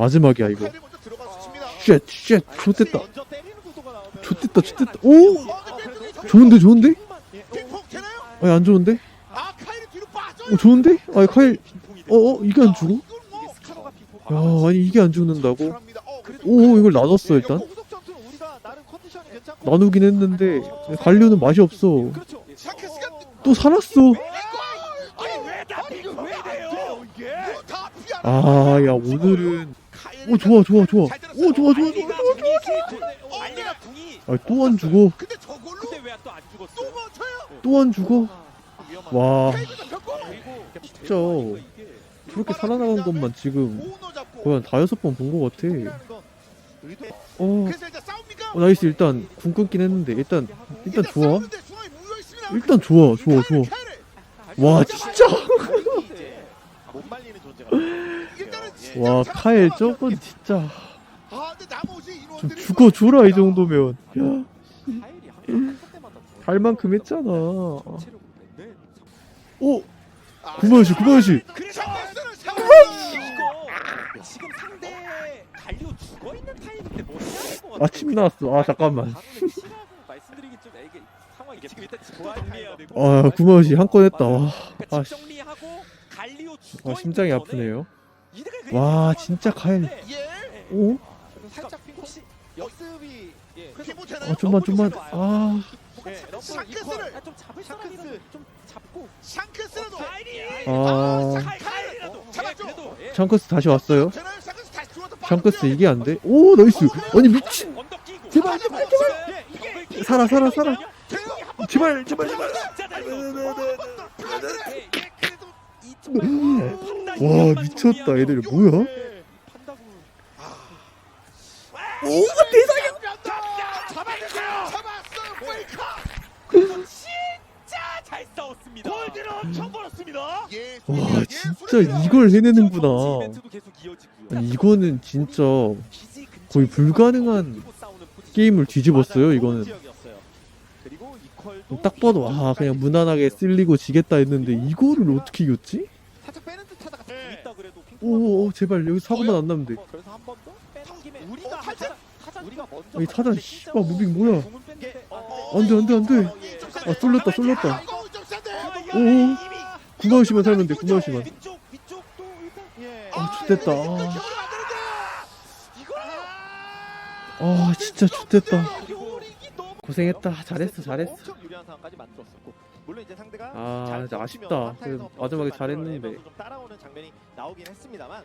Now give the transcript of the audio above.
마지막이야 이거. 쉣, 쉣, 좋됐다. 좋됐다 좋됐다. 오! 어, 좋은데 좋은데? 아니 안 좋은데? 아. 어 좋은데? 아니 카일 어 어 이게 안 죽어? 뭐야 아니 이게 안 죽는다고? 어, 오 이걸 나눴어 일단. 나누긴 했는데 갈류는 맛이 없어. 그렇죠. 또 살았어. 피하는 아야 오늘은 오 좋아 좋아 좋아. 오 좋아 좋아 좋아 좋아 알리가 궁이. 아 또 안 죽어. 근데 저걸로 근데 왜 또안 죽었어? 또 멈춰요? 또 안 죽어? 위험한 와. 카일도 잡혔고 그리고 진짜 저렇게 살아나간 것만 지금 오너 잡고 거의 한 다여섯 번 본 것 같아. 이라는 건 의도. 어, 그래서 싸웁니까? 어 나이스. 일단 궁 끊긴 했는데 일단 일단 좋아. 싸우는데 중앙에 물려 있습니다. 일단 좋아 좋아 좋아. 와 진짜. 못 말리는 존재가 일단은 진짜 와. 카일 저건 진짜 아, 좀 죽어줘라 이 정도면. 야. 할 만큼 했잖아. 오! 아, 상대 갈리오 죽어 있는 타임인데 뭐 해야 될것 같아. 아침 나왔어. 아 잠깐만. 아 구마유시 한 건 했다. 와. 그러니까 아, 아, 심장이 아프네요 와 진짜 네. 예. 오? 살짝 혹시 역습이 예. 피부 되나요? 아 좀만 좀만 아 예, 샤크스를! 아, 좀 잡을 사람이라도 좀 잡고 샹크스라도 아. 잡았죠? 예, 예. 샹크스 다시 왔어요 되나요? 샹크스 다시 들어와서 샹크스 이게 안 돼? 오 나이스 아니 미친 언덕 끼고. 제발, 제발, 예, 이게 살아, 살아, 살아. 제발 제발 제발 진짜 잘 넣었 와 미쳤다. 얘들 뭐야? 오, 대상이 잡았어요. 잡았어요. 페이커. 진짜 잘 싸웠습니다. 골드를 엄청 벌었습니다. 예. 와 예, 진짜. 이걸 해내는구나. 아니 이거는 진짜 거의 불가능한. 게임을 뒤집었어요. 이거는 딱 봐도 아 그냥 무난하게 쓸리고 지겠다 했는데 이거를 어떻게 이겼지? 오, 오 제발 여기 사고만 안 나면 돼. 어, 그래서 한 번 더? 빼는 김에 우리가 어, 하자. 타자. 타자 우리가 먼저 타자 하자. 씨발 무빙 뭐야? 어, 안돼 안돼 안돼. 어, 예, 좀아 쏠렸다 쏠렸다. 아, 센데. 오 구마우시만 살면 돼 구마우시만. 아 좋됐다. 이거 아, 아 진짜 좋됐다. 요리기 너무 고생했다. 잘했어 잘했어 물론 이제 상대가 아, 아쉽다. 그 마지막에 잘했는데. 따라오는 장면이 나오긴 했습니다만